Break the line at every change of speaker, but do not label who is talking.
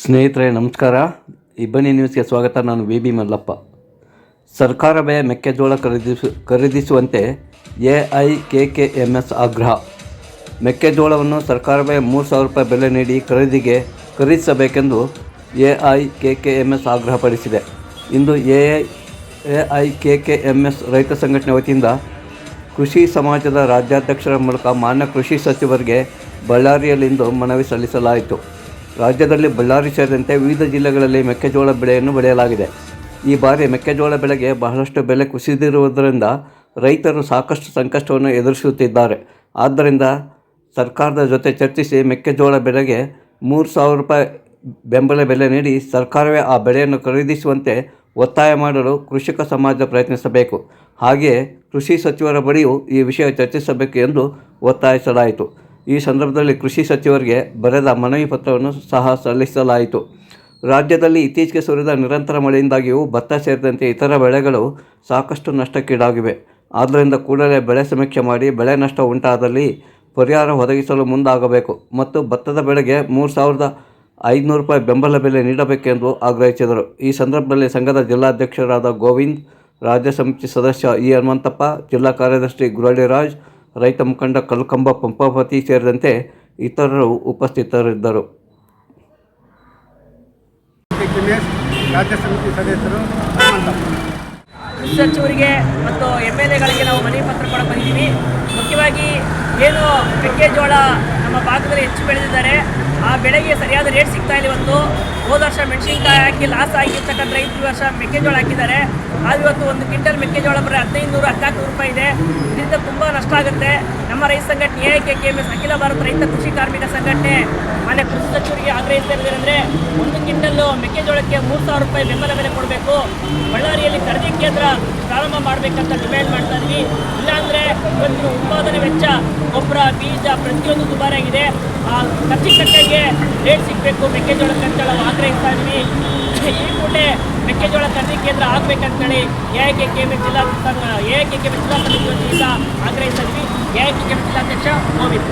ಸ್ನೇಹಿತರೆ, ನಮಸ್ಕಾರ. ಇಬ್ಬನಿ ನ್ಯೂಸ್ಗೆ ಸ್ವಾಗತ. ನಾನು ವಿ ಬಿ ಮಲ್ಲಪ್ಪ. ಸರ್ಕಾರವೇ ಮೆಕ್ಕೆಜೋಳ ಖರೀದಿಸು, ಖರೀದಿಸುವಂತೆ A I K K M S ಆಗ್ರಹ. ಮೆಕ್ಕೆಜೋಳವನ್ನು ಸರ್ಕಾರವೇ ಮೂರು ಸಾವಿರ ರೂಪಾಯಿ ಬೆಲೆ ನೀಡಿ ಖರೀದಿಗೆ ಖರೀದಿಸಬೇಕೆಂದು A I K K M S ಆಗ್ರಹಪಡಿಸಿದೆ into A I A I K K M S ರೈತ ಸಂಘಟನೆ ವತಿಯಿಂದ ಕೃಷಿ ಸಮಾಜದ ರಾಜ್ಯಾಧ್ಯಕ್ಷರ ಮೂಲಕ ಮಾನ್ಯ ಕೃಷಿ ಸಚಿವರಿಗೆ ಬಳ್ಳಾರಿಯಲ್ಲಿಂದು ಮನವಿ ಸಲ್ಲಿಸಲಾಯಿತು. ರಾಜ್ಯದಲ್ಲಿ ಬಳ್ಳಾರಿ ಸೇರಿದಂತೆ ವಿವಿಧ ಜಿಲ್ಲೆಗಳಲ್ಲಿ ಮೆಕ್ಕೆಜೋಳ ಬೆಳೆಯನ್ನು ಬೆಳೆಯಲಾಗಿದೆ. ಈ ಬಾರಿ ಮೆಕ್ಕೆಜೋಳ ಬೆಳೆಗೆ ಬಹಳಷ್ಟು ಬೆಲೆ ಕುಸಿದಿರುವುದರಿಂದ ರೈತರು ಸಾಕಷ್ಟು ಸಂಕಷ್ಟವನ್ನು ಎದುರಿಸುತ್ತಿದ್ದಾರೆ. ಆದ್ದರಿಂದ ಸರ್ಕಾರದ ಜೊತೆ ಚರ್ಚಿಸಿ ಮೆಕ್ಕೆಜೋಳ ಬೆಳೆಗೆ ಮೂರು ಸಾವಿರ ರೂಪಾಯಿ ಬೆಂಬಲ ಬೆಲೆ ನೀಡಿ ಸರ್ಕಾರವೇ ಆ ಬೆಳೆಯನ್ನು ಖರೀದಿಸುವಂತೆ ಒತ್ತಾಯ ಮಾಡಲು ಕೃಷಿಕ ಸಮಾಜ ಪ್ರಯತ್ನಿಸಬೇಕು. ಹಾಗೆಯೇ ಕೃಷಿ ಸಚಿವರ ಬಳಿಯೂ ಈ ವಿಷಯ ಚರ್ಚಿಸಬೇಕು ಎಂದು ಒತ್ತಾಯಿಸಲಾಯಿತು. ಈ ಸಂದರ್ಭದಲ್ಲಿ ಕೃಷಿ ಸಚಿವರಿಗೆ ಬರೆದ ಮನವಿ ಪತ್ರವನ್ನು ಸಹ ಸಲ್ಲಿಸಲಾಯಿತು. ರಾಜ್ಯದಲ್ಲಿ ಇತ್ತೀಚೆಗೆ ಸುರಿದ ನಿರಂತರ ಮಳೆಯಿಂದಾಗಿಯೂ ಭತ್ತ ಸೇರಿದಂತೆ ಇತರ ಬೆಳೆಗಳು ಸಾಕಷ್ಟು ನಷ್ಟಕ್ಕೀಡಾಗಿವೆ. ಆದ್ದರಿಂದ ಕೂಡಲೇ ಬೆಳೆ ಸಮೀಕ್ಷೆ ಮಾಡಿ ಬೆಳೆ ನಷ್ಟ ಉಂಟಾದಲ್ಲಿ ಪರಿಹಾರ ಒದಗಿಸಲು ಮುಂದಾಗಬೇಕು ಮತ್ತು ಭತ್ತದ ಬೆಳೆಗೆ ಮೂರು ಸಾವಿರದ ಐದುನೂರು ರೂಪಾಯಿ ಬೆಂಬಲ ಬೆಲೆ ನೀಡಬೇಕೆಂದು ಆಗ್ರಹಿಸಿದರು. ಈ ಸಂದರ್ಭದಲ್ಲಿ ಸಂಘದ ಜಿಲ್ಲಾಧ್ಯಕ್ಷರಾದ ಗೋವಿಂದ್, ರಾಜ್ಯ ಸಮಿತಿ ಸದಸ್ಯ ಇ ಹನುಮಂತಪ್ಪ, ಜಿಲ್ಲಾ ಕಾರ್ಯದರ್ಶಿ ಗುರಳಿರಾಜ್ ರೈತ ಮುಖಂಡ ಕಲ್ಕಂಬ ಪಂಪಾಪತಿ ಸೇರಿದಂತೆ ಇತರರು ಉಪಸ್ಥಿತರಿದ್ದರು.
ಸಚಿವರಿಗೆ ಮತ್ತು ಎಂ ಎಲ್ ಎಗಳಿಗೆ ನಾವು ಮನವಿ ಪತ್ರ ಕೂಡ ಬಂದಿದ್ದೀವಿ. ಮುಖ್ಯವಾಗಿ ಏನು ಮೆಕ್ಕೆಜೋಳ ನಮ್ಮ ಭಾಗದಲ್ಲಿ ಹೆಚ್ಚು ಬೆಳೆದಿದ್ದಾರೆ. ಆ ಬೆಳೆಗೆ ಸರಿಯಾದ ರೇಟ್ ಸಿಗ್ತಾ ಇಲ್ಲ ಇವತ್ತು. ಹೋದ ವರ್ಷ ಮೆಣಸಿನ್ಕಾಯಿ ಹಾಕಿ ಲಾಸ್ ಆಗಿರ್ತಕ್ಕಂಥ ರೈತರು ವರ್ಷ ಮೆಕ್ಕೆಜೋಳ ಹಾಕಿದ್ದಾರೆ. ಆದ್ರೆ ಇವತ್ತು ಒಂದು ಕ್ವಿಂಟಲ್ ಮೆಕ್ಕೆಜೋಳ ಬರೀ ಹದಿನೈದು ನೂರು ಹದಿನಾಲ್ಕು ರೂಪಾಯಿ ಇದೆ. ಇದರಿಂದ ತುಂಬ ನಷ್ಟ ಆಗುತ್ತೆ. ನಮ್ಮ ರೈತ ಸಂಘಟನೆ ಎ ಕೆ ಕೆ ಎಸ್ ಅಖಿಲ ಭಾರತ ರೈತ ಕೃಷಿ ಕಾರ್ಮಿಕ ಸಂಘಟನೆ, ಮಾನ್ಯ ಕೃಷಿ ಸಚಿವರಿಗೆ ಆಗ್ರಹಿಸ್ತಾ ಅಂದರೆ ಒಂದು ಕ್ವಿಂಟಲ್ಲು ಮೆಕ್ಕೆಜೋಳಕ್ಕೆ ಮೂರು ಸಾವಿರ ರೂಪಾಯಿ ಬೆಂಬಲ ಬೆಲೆ ಕೊಡಬೇಕು. ಬಳ್ಳಾರಿಯಲ್ಲಿ ಖರೀದಿ ಕೇಂದ್ರ ಪ್ರಾರಂಭ ಮಾಡಬೇಕಂತ ಡಿಮ್ಯಾಂಡ್ ಮಾಡ್ತಾ ಇದ್ವಿ. ಇಲ್ಲಾಂದರೆ ಇವತ್ತಿನ ಉತ್ಪಾದನೆ ವೆಚ್ಚ, ಗೊಬ್ಬರ, ಬೀಜ ಪ್ರತಿಯೊಂದು ದುಬಾರಿಯಾಗಿದೆ ಆ ಖರ್ಚಿಗೆ ತಕ್ಕಂಗೆ ರೇಟ್ ಸಿಗಬೇಕು, ಮೆಕ್ಕೆಜೋಳ ಕಟ್ಟಳ ಆಗ್ರಹಿಸ್ತಾ ಇದ್ವಿ. ಈ ಕೂಡಲೇ ಮೆಕ್ಕೆಜೋಳ ಖರೀದಿ ಕೇಂದ್ರ ಆಗಬೇಕಂತೇಳಿ ಎ ಕೆ ಕೆ ಎಂ ಜಿಲ್ಲಾ ಎ ಕೆ ಕೆ ಎಂ ಜಿಲ್ಲಾ ಸಮಿತಿ ವತಿಯಿಂದ ಆಗ್ರಹಿಸ್ತಾ ಇದ್ವಿ. ಎ ಕೆ ಕೆ ಎಂ ಜಿಲ್ಲಾಧ್ಯಕ್ಷ ಗೋವಿಂದ್.